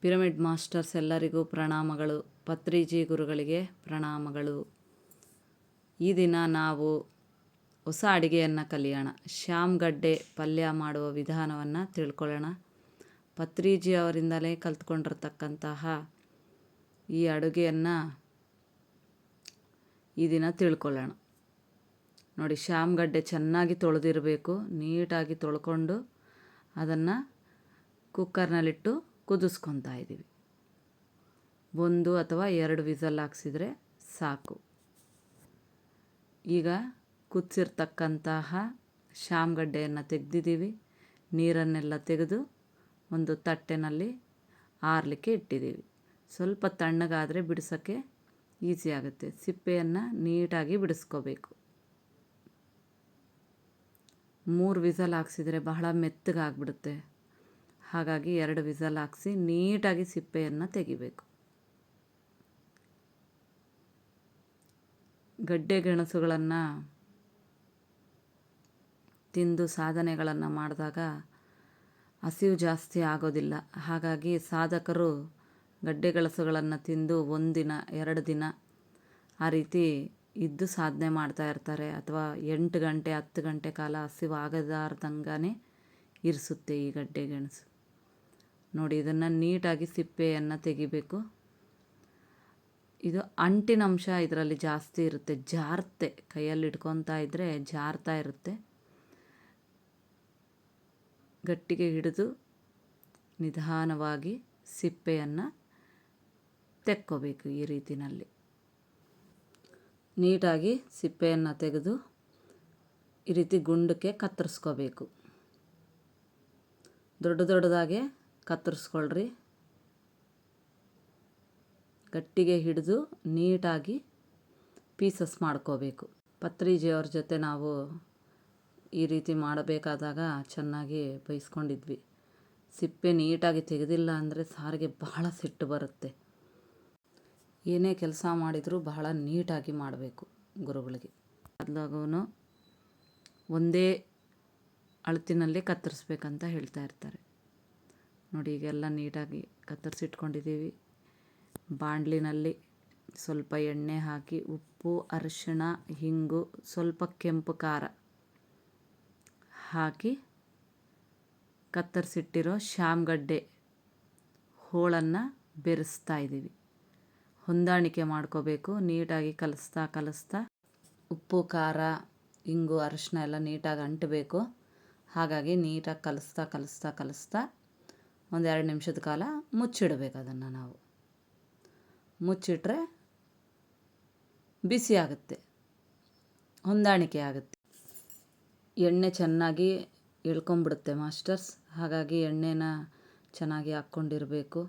Pyramid masters ಎಲ್ಲರಿಗೂ ಪ್ರಣಾಮಗಳು. ಪತ್ರಿಜಿ ಗುರುಗಳಿಗೆ ಪ್ರಣಾಮಗಳು. ಈ ದಿನ ನಾವು ಹೊಸ ಅಡುಗೆಯನ್ನು ಕಲಿಯೋಣ. ಶ್ಯಾಮ್ಗಡ್ಡೆ ಪಲ್ಯ ಮಾಡುವ ವಿಧಾನವನ್ನು ತಿಳ್ಕೊಳ್ಳೋಣ. ಪತ್ರಿಜಿ ಅವರಿಂದಲೇ ಕಲ್ತ್ಕೊಂಡಿರ್ತಕ್ಕಂತಹ ಈ ಅಡುಗೆಯನ್ನು ಈ ದಿನ ತಿಳ್ಕೊಳ್ಳೋಣ. ನೋಡಿ ಶ್ಯಾಮ್ಗಡ್ಡೆ ಚೆನ್ನಾಗಿ ತೊಳೆದಿರಬೇಕು, ನೀಟಾಗಿ ತೊಳ್ಕೊಂಡು ಅದನ್ನು ಕುಕ್ಕರ್ನಲ್ಲಿಟ್ಟು ಕುದಿಸ್ಕೊತಾ ಇದ್ದೀವಿ ಒಂದು ಅಥವಾ ಎರಡು ವಿಸಲ್ ಹಾಕ್ಸಿದ್ರೆ ಸಾಕು. ಈಗ ಕುದಿಸಿರ್ತಕ್ಕಂತಹ ಶ್ಯಾಮ್ಗಡ್ಡೆಯನ್ನು ತೆಗೆದಿದ್ದೀವಿ. ನೀರನ್ನೆಲ್ಲ ತೆಗೆದು ಒಂದು ತಟ್ಟೆನಲ್ಲಿ ಆರಲಿಕ್ಕೆ ಇಟ್ಟಿದ್ದೀವಿ. ಸ್ವಲ್ಪ ತಣ್ಣಗಾದರೆ ಬಿಡಿಸೋಕ್ಕೆ ಈಸಿ ಆಗುತ್ತೆ. ಸಿಪ್ಪೆಯನ್ನು ನೀಟಾಗಿ ಬಿಡಿಸ್ಕೋಬೇಕು. ಮೂರು ವಿಸಲ್ ಹಾಕ್ಸಿದ್ರೆ ಬಹಳ ಮೆತ್ತಗಾಗ್ಬಿಡುತ್ತೆ. ಹಾಗಾಗಿ ಎರಡು ವಿಸಲ್ ಹಾಕ್ಸಿ ನೀಟಾಗಿ ಸಿಪ್ಪೆಯನ್ನು ತೆಗಿಬೇಕು. ಗಡ್ಡೆ ಗೆಣಸುಗಳನ್ನು ತಿಂದು ಸಾಧನೆಗಳನ್ನು ಮಾಡಿದಾಗ ಹಸಿವು ಜಾಸ್ತಿ ಆಗೋದಿಲ್ಲ. ಹಾಗಾಗಿ ಸಾಧಕರು ಗಡ್ಡೆ ಗೆಣಸುಗಳನ್ನು ತಿಂದು ಒಂದಿನ, ಎರಡು ದಿನ ಆ ರೀತಿ ಇದ್ದು ಸಾಧನೆ ಮಾಡ್ತಾ ಇರ್ತಾರೆ. ಅಥವಾ ಎಂಟು ಗಂಟೆ, ಹತ್ತು ಗಂಟೆ ಕಾಲ ಹಸಿವು ಆಗದಾರ್ದಂಗೆ ಇರಿಸುತ್ತೆ ಈ ಗಡ್ಡೆ ಗೆಣಸು. ನೋಡಿ, ಇದನ್ನು ನೀಟಾಗಿ ಸಿಪ್ಪೆಯನ್ನು ತೆಗಿಬೇಕು. ಇದು ಅಂಟಿನ ಅಂಶ ಇದರಲ್ಲಿ ಜಾಸ್ತಿ ಇರುತ್ತೆ. ಜಾರ್ತೆ, ಕೈಯಲ್ಲಿ ಇಟ್ಕೊತಾ ಇದ್ದರೆ ಜಾರ್ತಾ ಇರುತ್ತೆ. ಗಟ್ಟಿಗೆ ಹಿಡಿದು ನಿಧಾನವಾಗಿ ಸಿಪ್ಪೆಯನ್ನು ತೆಕ್ಕೋಬೇಕು ಈ ರೀತಿಯಲ್ಲಿ ನೀಟಾಗಿ ಸಿಪ್ಪೆಯನ್ನು ತೆಗೆದು ಈ ರೀತಿ ಗುಂಡಕ್ಕೆ ಕತ್ತರಿಸ್ಕೋಬೇಕು. ದೊಡ್ಡ ದೊಡ್ಡದಾಗೆ ಕತ್ತರಿಸ್ಕೊಳ್ರಿ. ಗಟ್ಟಿಗೆ ಹಿಡಿದು ನೀಟಾಗಿ ಪೀಸಸ್ ಮಾಡ್ಕೋಬೇಕು. ಪತ್ರಿಜಿಯವ್ರ ಜೊತೆ ನಾವು ಈ ರೀತಿ ಮಾಡಬೇಕಾದಾಗ ಚೆನ್ನಾಗಿ ಬೈಸ್ಕೊಂಡಿದ್ವಿ. ಸಿಪ್ಪೆ ನೀಟಾಗಿ ತೆಗೆದಿಲ್ಲ ಅಂದರೆ ಸಾರಿಗೆ ಬಹಳ ಸಿಟ್ಟು ಬರುತ್ತೆ. ಏನೇ ಕೆಲಸ ಮಾಡಿದರೂ ಬಹಳ ನೀಟಾಗಿ ಮಾಡಬೇಕು ಗುರುಗಳಿಗೆ. ಅದ್ಲಾಗೂ ಒಂದೇ ಅಳತಿನಲ್ಲಿ ಕತ್ತರಿಸ್ಬೇಕಂತ ಹೇಳ್ತಾ ಇರ್ತಾರೆ. ನೋಡಿ, ಈಗೆಲ್ಲ ನೀಟಾಗಿ ಕತ್ತರಿಸಿಟ್ಕೊಂಡಿದ್ದೀವಿ. ಬಾಣಲಿನಲ್ಲಿ ಸ್ವಲ್ಪ ಎಣ್ಣೆ ಹಾಕಿ, ಉಪ್ಪು, ಅರಿಶಿಣ, ಹಿಂಗು, ಸ್ವಲ್ಪ ಕೆಂಪು ಖಾರ ಹಾಕಿ ಕತ್ತರಿಸಿಟ್ಟಿರೋ ಶ್ಯಾಮ್ಗಡ್ಡೆ ಹೋಳನ್ನು ಬೆರೆಸ್ತಾ ಇದ್ದೀವಿ. ಹೊಂದಾಣಿಕೆ ಮಾಡ್ಕೋಬೇಕು, ನೀಟಾಗಿ ಕಲಿಸ್ತಾ ಕಲಿಸ್ತಾ. ಉಪ್ಪು, ಖಾರ, ಹಿಂಗು ಅರಿಶಿನ ಎಲ್ಲ ನೀಟಾಗಿ ಅಂಟಬೇಕು. ಹಾಗಾಗಿ ನೀಟಾಗಿ ಕಲಿಸ್ತಾ ಕಲಿಸ್ತಾ ಕಲಿಸ್ತಾ ಒಂದೆರಡು ನಿಮಿಷದ ಕಾಲ ಮುಚ್ಚಿಡಬೇಕು ಅದನ್ನು ನಾವು. ಮುಚ್ಚಿಟ್ರೆ ಬಿಸಿ ಆಗುತ್ತೆ, ಹೊಂದಾಣಿಕೆ ಆಗುತ್ತೆ. ಎಣ್ಣೆ ಚೆನ್ನಾಗಿ ಇಳ್ಕೊಂಬಿಡುತ್ತೆ ಮಾಸ್ಟರ್ಸ್, ಹಾಗಾಗಿ ಎಣ್ಣೆನ ಚೆನ್ನಾಗಿ ಹಾಕ್ಕೊಂಡಿರಬೇಕು.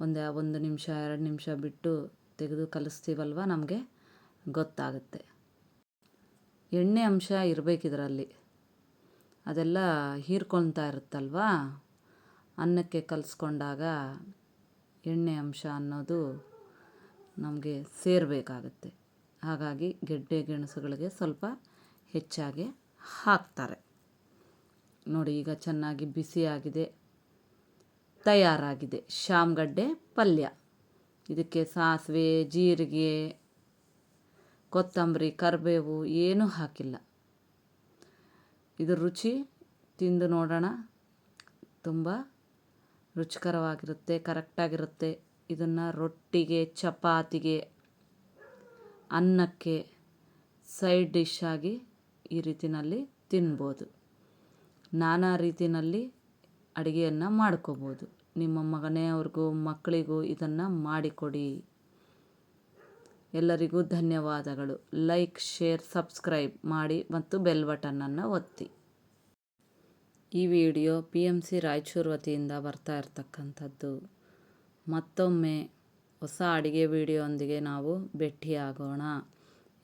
ಒಂದು ಒಂದು ನಿಮಿಷ, ಎರಡು ನಿಮಿಷ ಬಿಟ್ಟು ತೆಗೆದು ಕಲಿಸ್ತೀವಲ್ವ ನಮಗೆ? ಗೊತ್ತಾಗುತ್ತೆ. ಎಣ್ಣೆ ಅಂಶ ಇರಬೇಕಿದ್ರಲ್ಲಿ. ಅದೆಲ್ಲ ಹೀರ್ಕೊಳ್ತಾ ಇರುತ್ತಲ್ವಾ? ಅನ್ನಕ್ಕೆ ಕಲಿಸ್ಕೊಂಡಾಗ ಎಣ್ಣೆ ಅಂಶ ಅನ್ನೋದು ನಮಗೆ ಸೇರಬೇಕಾಗತ್ತೆ. ಹಾಗಾಗಿ ಗೆಡ್ಡೆ ಗೆಣಸುಗಳಿಗೆ ಸ್ವಲ್ಪ ಹೆಚ್ಚಾಗಿ ಹಾಕ್ತಾರೆ. ನೋಡಿ, ಈಗ ಚೆನ್ನಾಗಿ ಬಿಸಿಯಾಗಿದೆ, ತಯಾರಾಗಿದೆ. ಶಾಮ್ಗಡ್ಡೆ ಪಲ್ಯ. ಇದಕ್ಕೆ ಸಾಸಿವೆ, ಜೀರಿಗೆ, ಕೊತ್ತಂಬರಿ, ಕರಿಬೇವು ಏನೂ ಹಾಕಿಲ್ಲ. ಇದು ರುಚಿ ತಿಂದು ನೋಡೋಣ. ತುಂಬ ರುಚಿಕರವಾಗಿರುತ್ತೆ, ಕರೆಕ್ಟಾಗಿರುತ್ತೆ. ಇದನ್ನು ರೊಟ್ಟಿಗೆ, ಚಪಾತಿಗೆ, ಅನ್ನಕ್ಕೆ ಸೈಡ್ ಡಿಶ್ ಆಗಿ ಈ ರೀತಿಯಲ್ಲಿ ತಿನ್ಬೋದು. ನಾನಾ ರೀತಿಯಲ್ಲಿ ಅಡುಗೆಯನ್ನು ಮಾಡ್ಕೋಬೋದು. ನಿಮ್ಮ ಮಗನೆಯವ್ರಿಗೂ, ಮಕ್ಕಳಿಗೂ ಇದನ್ನು ಮಾಡಿಕೊಡಿ. ಎಲ್ಲರಿಗೂ ಧನ್ಯವಾದಗಳು. ಲೈಕ್, ಶೇರ್, ಸಬ್ಸ್ಕ್ರೈಬ್ ಮಾಡಿ ಮತ್ತು ಬೆಲ್ ಬಟನನ್ನು ಒತ್ತಿ. ಈ video P M C Raichur ವತಿಯಿಂದ ಬರ್ತಾ ಇರ್ತಕ್ಕಂಥದ್ದು. ಮತ್ತೊಮ್ಮೆ ಹೊಸ ಅಡುಗೆ ವಿಡಿಯೋಂದಿಗೆ ನಾವು ಭೇಟಿಯಾಗೋಣ.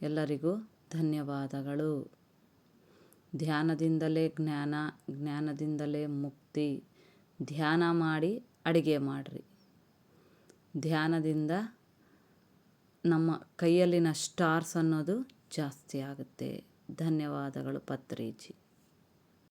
ಎಲ್ಲರಿಗೂ ಧನ್ಯವಾದಗಳು. ಧ್ಯಾನದಿಂದಲೇ ಜ್ಞಾನ, ಜ್ಞಾನದಿಂದಲೇ ಮುಕ್ತಿ. ಧ್ಯಾನ ಮಾಡಿ ಅಡುಗೆ ಮಾಡಿರಿ. ಧ್ಯಾನದಿಂದ ನಮ್ಮ ಕೈಯಲ್ಲಿನ ಸ್ಟಾರ್ಸ್ ಅನ್ನೋದು ಜಾಸ್ತಿ ಆಗುತ್ತೆ. ಧನ್ಯವಾದಗಳು ಪತ್ರಿಜಿ.